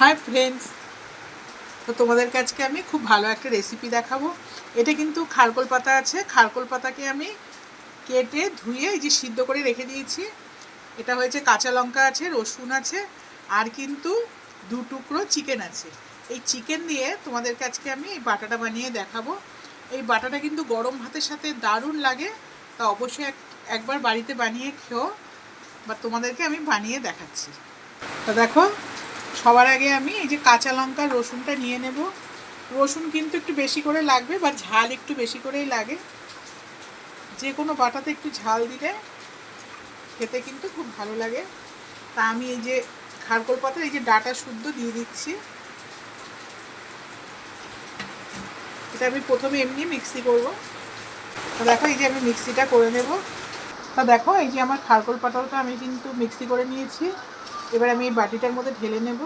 Hi friends তো তোমাদেরকে আজকে আমি খুব ভালো একটা রেসিপি দেখাবো। এটা কিন্তু খারকোল পাতা আছে। খারকোল পাতাকে আমি কেটে ধুয়ে এই যে সিদ্ধ করে রেখে দিয়েছি। এটা হয়েছে কাঁচা লঙ্কা আছে, রসুন আছে, আর কিন্তু দু টুকরো চিকেন আছে। এই চিকেন দিয়ে তোমাদেরকে আজকে আমি এই বাটাটা বানিয়ে দেখাবো। এই বাটাটা কিন্তু গরম ভাতের সাথে দারুণ লাগে। তা অবশ্যই এক, একবার বাড়িতে বানিয়ে খেও বা তোমাদেরকে আমি বানিয়ে দেখাচ্ছি। তো দেখো সবার আগে আমি এই যে কাঁচা লঙ্কা, রসুনটা নিয়ে নেব। রসুন কিন্তু একটু বেশি করে লাগবে, বা ঝাল একটু বেশি করেই লাগে। যে কোনো বাটাতে একটু ঝাল দিলে খেতে কিন্তু খুব ভালো লাগে। তা আমি এই যে খারকোল পাতার এই যে ডাটা শুদ্ধ দিয়ে দিচ্ছি। এটা আমি প্রথমে এমনি মিক্সি করব। তো দেখো, এই যে আমি মিক্সিটা করে নেব। তা দেখো, এই যে আমার খারকোল পাতাটা আমি কিন্তু মিক্সি করে নিয়েছি। এবার আমি এই বাটিটার মধ্যে ঢেলে নেব।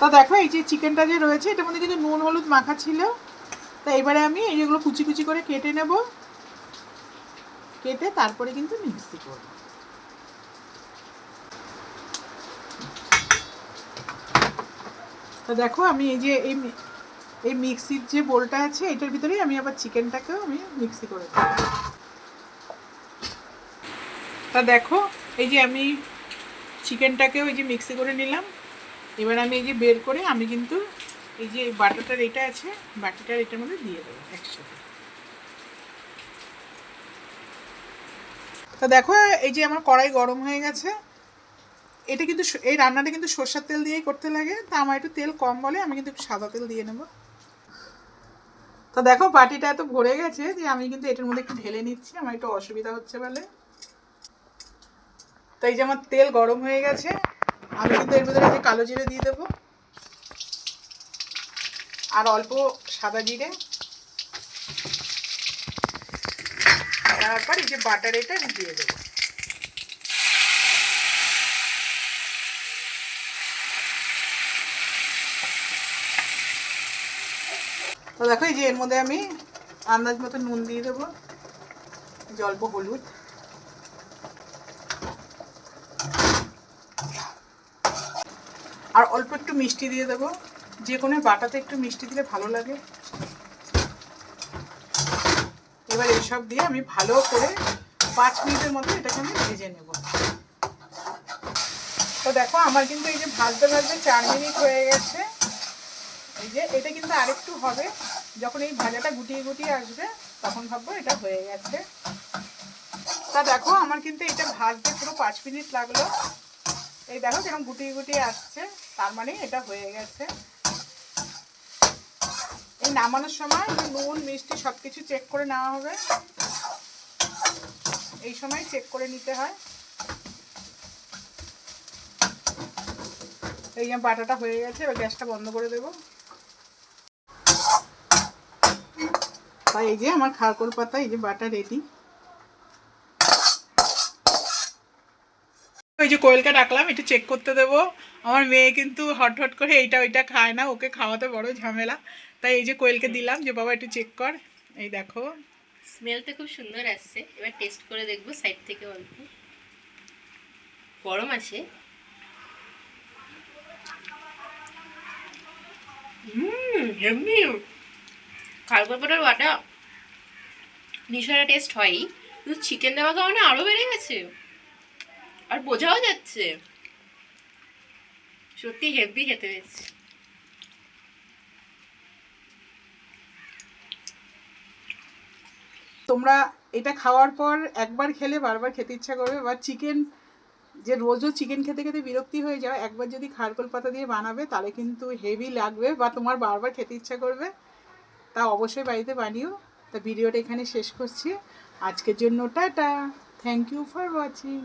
তা দেখো, এই যে চিকেনটা যে রয়েছে, এটার মধ্যে কিন্তু নুন, হলুদ মাখা ছিল। তা এবারে আমি এই যেগুলো কুচি কুচি করে কেটে নেব। কেটে তারপরে কিন্তু মিক্সি করব। তো দেখো, আমি এই যে এই এই মিক্সির যে বোলটা আছে, এটার ভিতরেই আমি আবার চিকেনটাকেও আমি মিক্সি করে তা দেখো এই যে আমি চিকেনটাকেও ওই যে মিক্সি করে নিলাম। এবার আমি এই যে বের করে আমি কিন্তু এই যে বাটাটার এটা আছে, বাটাটার এটার মধ্যে দিয়ে দেবো একসাথে। তো দেখো, এই যে আমার কড়াই গরম হয়ে গেছে। এটা কিন্তু এই রান্নাটা কিন্তু সর্ষের তেল দিয়েই করতে লাগে। তা আমার একটু তেল কম বলে আমি কিন্তু সাদা তেল দিয়ে নেব। তো দেখো, বাটিটা এত ভরে গেছে যে আমি কিন্তু এটার মধ্যে একটু ঢেলে নিচ্ছি। আমার একটু অসুবিধা হচ্ছে বলে। তো এই যে আমার তেল গরম হয়ে গেছে, আমি কিন্তু এর ভিতরে যে কালো জিরে দিয়ে দেবো। আর অল্প সাদা জিরে। তারপর এই যে বাটার এটা আমি দিয়ে দেবো। তো দেখো এই যে এর মধ্যে আমি আন্দাজ মতো নুন দিয়ে দেবো। অল্প হলুদ। আর অল্প একটু মিষ্টি দিয়ে দেবো। যে কোনো বাটাতে একটু মিষ্টি দিলে ভালো লাগে। এবার এইসব দিয়ে আমি ভালো করে পাঁচ মিনিটের মতো এটাকে আমি ভেজে নেব। তো দেখো, আমার কিন্তু এই যে ভাজতে ভাজতে চার মিনিট হয়ে গেছে। এই যে এটা কিন্তু আরেকটু হবে। যখন এই ভাজাটা গুটিয়ে গুটিয়ে আসবে, তখন ভাববো এটা হয়ে গেছে। তা দেখো, আমার কিন্তু এটা ভাজতে পুরো পাঁচ মিনিট লাগল। এই দেখো কীরকম গুটিয়ে গুটিয়ে আসছে। তার মানে এটা হয়ে গেছে। এই নামানোর সময় নুন, মিষ্টি সব কিছু চেক করে নেওয়া হবে। এই সময় চেক করে নিতে হয়। এই বাটাটা হয়ে গেছে, এবার গ্যাসটা বন্ধ করে দেবো। এই যে আমার খারকোল পাতা, এই যে বাটা রেডি ওই যে কোয়েলকে ডাকলাম, একটু চেক করতে দেবো। আমার মেয়ে কিন্তু হট হট করে এইটা ওইটা খায় না, ওকে খাওয়াতে বড় ঝামেলা। তাই এই যে কোয়েলকে দিলাম, যে বাবা একটু চেক কর। এই দেখো। স্মেলটা খুব সুন্দর আসছে। এবার টেস্ট করে দেখব সাইড থেকে অল্প। গরম আছে। এমনি খালকোপাটার ওয়াটা নিশারা টেস্ট হয়ই। কিন্তু চিকেন দেওয়া কারণে আরও বেড়ে গেছে। আর বোঝাও যাচ্ছে। সত্যি হেভি খেতে পেয়েছি তোমরা এটা খাওয়ার পর একবার খেলে, বারবার খেতে ইচ্ছা করবে বা চিকেন যে রোজও চিকেন খেতে খেতে বিরক্তি হয়ে যাও, একবার যদি খারকোল পাতা দিয়ে বানাবে, তাহলে কিন্তু হেভি লাগবে, বা তোমার বারবার খেতে ইচ্ছা করবে, তা অবশ্যই বাড়িতে বানিও। তা ভিডিওটা এখানে শেষ করছি। আজকের জন্য tata. Thank you for watching